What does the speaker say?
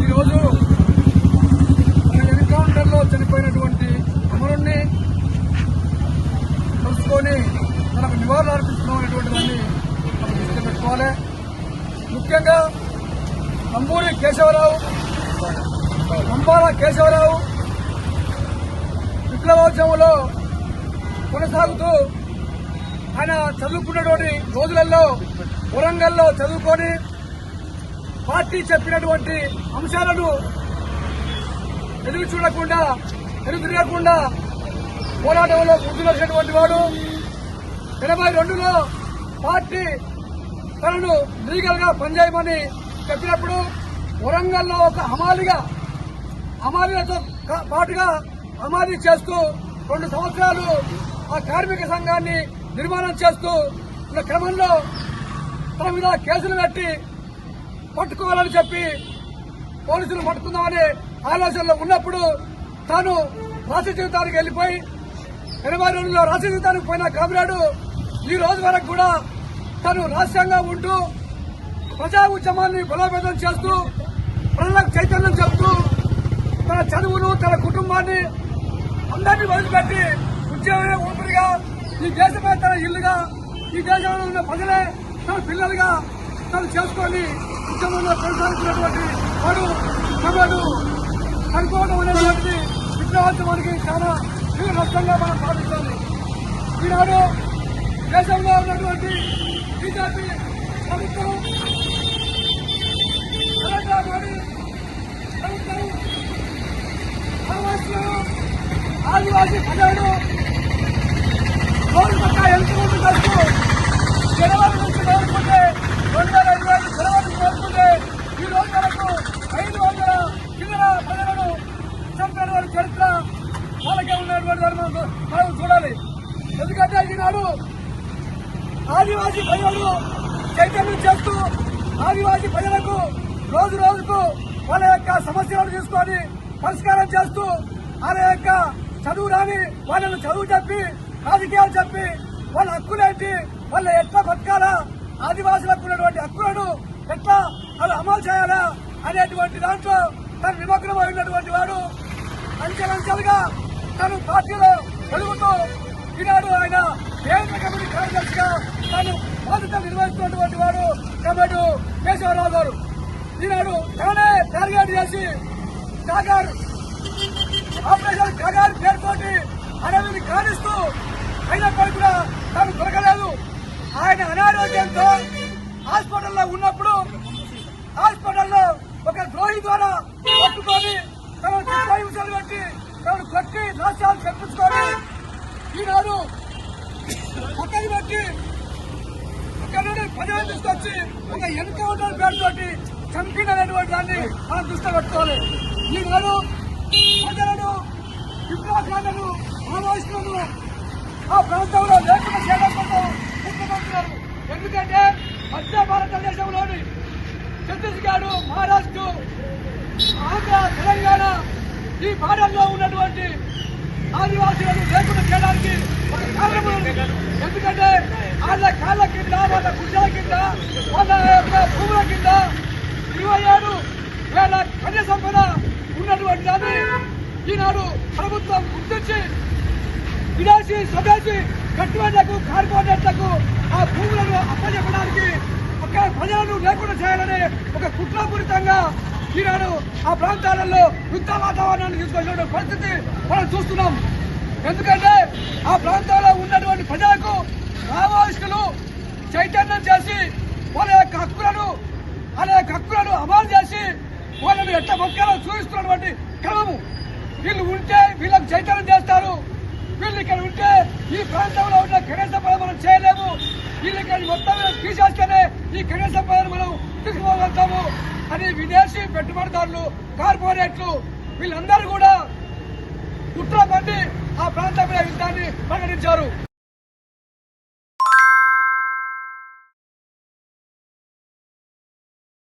ఈరోజు మన ఎన్కౌంటర్లో చనిపోయినటువంటి అమరుణ్ణి తెలుసుకొని మనకు నివారణ అర్పిస్తున్నాం అనేటువంటి దాన్ని మనం పెట్టుకోవాలి. ముఖ్యంగా నంబూరి కేశవరావు నంబాల కేశవరావు విప్లవోద్యమంలో కొనసాగుతూ ఆయన చదువుకున్నటువంటి రోజులలో వరంగల్లో చదువుకొని పార్టీ చెప్పినటువంటి అంశాలను ఎదురు చూడకుండా ఎదురు తిరగకుండా పోరాటంలో ముందులసినటువంటి వాడు. ఎనభై రెండులో పార్టీ తనను లీగల్గా పనిచేయమని చెప్పినప్పుడు వరంగల్లో ఒక హమాలిగా హమాలీలతో పాటుగా హమాలీ చేస్తూ రెండు సంవత్సరాలు ఆ కార్మిక సంఘాన్ని నిర్మాణం చేస్తూ ఉన్న క్రమంలో తన మీద కేసులు పెట్టి పట్టుకోవాలని చెప్పి పోలీసులు పట్టుకుందామనే ఆలోచనలో ఉన్నప్పుడు తాను రాష్ట్ర జీవితానికి వెళ్ళిపోయి ఎనభై రెండులో రాష్ట్ర జీవితానికి పోయిన కామ్రాడు ఈ రోజు వరకు కూడా తను రాష్ట్రంగా ఉంటూ ప్రజా ఉద్యమాన్ని బలోపేతం చేస్తూ ప్రజలకు చైతన్యం చెబుతూ తన చదువును తన కుటుంబాన్ని అందరినీ వదిలిపెట్టి ఉద్యోగమే ఊపిరిగా ఈ దేశమే తన ఇల్లుగా ఈ దేశంలో ఉన్న ప్రజలే తన పిల్లలుగా తను చేసుకొని ఉద్యమంలో కొనసాగుతున్నటువంటి వాడు తమడు చనిపోవడం అనేటువంటిది విప్లవోద్యమానికి చాలా తీవ్ర నష్టంగా మనం భావిస్తాము. ఈనాడు దేశంలో ఉన్నటువంటి బీజేపీ ప్రభుత్వం నరేంద్ర మోడీ ప్రభుత్వం ఆదివాసులు ఆదివాసీ ప్రజలు రోజు పక్క ఎంతమంది ఖర్చు జనవరి నుంచి మొదలుకుంటే రెండు వేల ఇరవై ఐదు జనవరి నుంచి మొదలుకుంటే ఈ రోజు వరకు ఐదు వందల కింద ప్రజలను చంపినటువంటి చరిత్ర వాళ్ళకే ఉన్నటువంటి దాన్ని మనం మనం చూడాలి ఎందుకంటే ఈనాడు ఆదివాసీ ప్రజలు చైతన్యం చేస్తూ ఆదివాసీ ప్రజలకు రోజు రోజుకు వాళ్ళ యొక్క సమస్యలను తీసుకొని పరిష్కారం చేస్తూ వాళ్ళ యొక్క చదువు రాని వాళ్ళను చదువు చెప్పి రాజకీయాలు చెప్పి వాళ్ళ హక్కులేంటి వాళ్ళ ఎట్లా బతకాలా ఆదివాసులకు ఉన్నటువంటి హక్కులను ఎట్లా వాళ్ళు అమలు చేయాలా అనేటువంటి దాంట్లో తను నిమగ్నమై అయినటువంటి వాడు. అంచెలంచెలుగా తను పార్టీలో పెరుగుతూ ఈనాడు ఆయన కేంద్ర కమిటీ కార్యదర్శిగా తను బాధ్యత నిర్వహిస్తున్నటువంటి వాడు కమిటీ కేశవరావు గారు. ఈనాడు తానే టార్గెట్ చేసి కాగారు ఆపరేషన్ కాగారు పేరుతోటి అడవిని కానిస్తూ అయినప్పటికీ కూడా తను దొరకలేదు. ఆయన అనారోగ్యంతో హాస్పిటల్లో ఉన్నప్పుడు హాస్పిటల్లో ఒక ద్రోహి ద్వారా పట్టుకొని తన పెట్టి ఈనాడు పక్కకి పెట్టి అక్కడ నుండి ప్రజలు తీసుకొచ్చి ఒక ఎన్కౌంటర్ పేరుతోటి చంపినటువంటి దాన్ని మనం దృష్టి పెట్టుకోవాలి. ఈనాడు ప్రజలను విప్లవకారులను మావోయిస్టులను ఆ ప్రాంతంలో లేకుండా చేయడం కోసం ఎందుకంటే మధ్య భారతదేశంలోని ఛత్తీస్గఢ్ మహారాష్ట్ర ఆంధ్ర తెలంగాణ ఈ భారతంలో ఉన్నటువంటి ఆదివాసీలను లేకుండా చేయడానికి ఒక కారణం ఎందుకంటే వాళ్ళ కాళ్ళ కింద వాళ్ళ కుజాల కింద వాళ్ళ యొక్క భూముల కింద ఇరవై ఏడు వేల కన్య సంపద ఉన్నటువంటి దాన్ని ఈనాడు ప్రభుత్వం గుర్తించి విదేశీ స్వదేశీ కట్టుబడులకు కార్పొరేట్లకు ఆ భూములను అప్పచెప్పడానికి ఒక ప్రజలను లేకుండా చేయాలనే ఒక ఈనాడు ఆ ప్రాంతాలలో యుద్ధ వాతావరణాన్ని తీసుకొచ్చినటువంటి పరిస్థితి మనం చూస్తున్నాం. ఎందుకంటే ఆ ప్రాంతాల్లో ఉన్నటువంటి ప్రజలకు మావోయిస్టులు చైతన్యం చేసి వాళ్ళ యొక్క హక్కులను వాళ్ళ యొక్క హక్కులను అమలు చేసి వాళ్ళని ఎట్ట మొక్కలో చూపిస్తున్నటువంటి క్రమము. వీళ్ళు ఉంటే వీళ్ళకి చైతన్యం చేస్తారు. వీళ్ళు ఇక్కడ ఉంటే ఈ ప్రాంతంలో ఉన్న కనీస మనం చేయలేము. వీళ్ళు ఇక్కడ మొత్తం తీసేస్తేనే ఈ కనీస పదవిని అని విదేశీ పెట్టుబడిదారులు కార్పొరేట్లు వీళ్ళందరూ కూడా కుట్ర పండి ఆ ప్రాంతంలో యుద్ధాన్ని ప్రకటించారు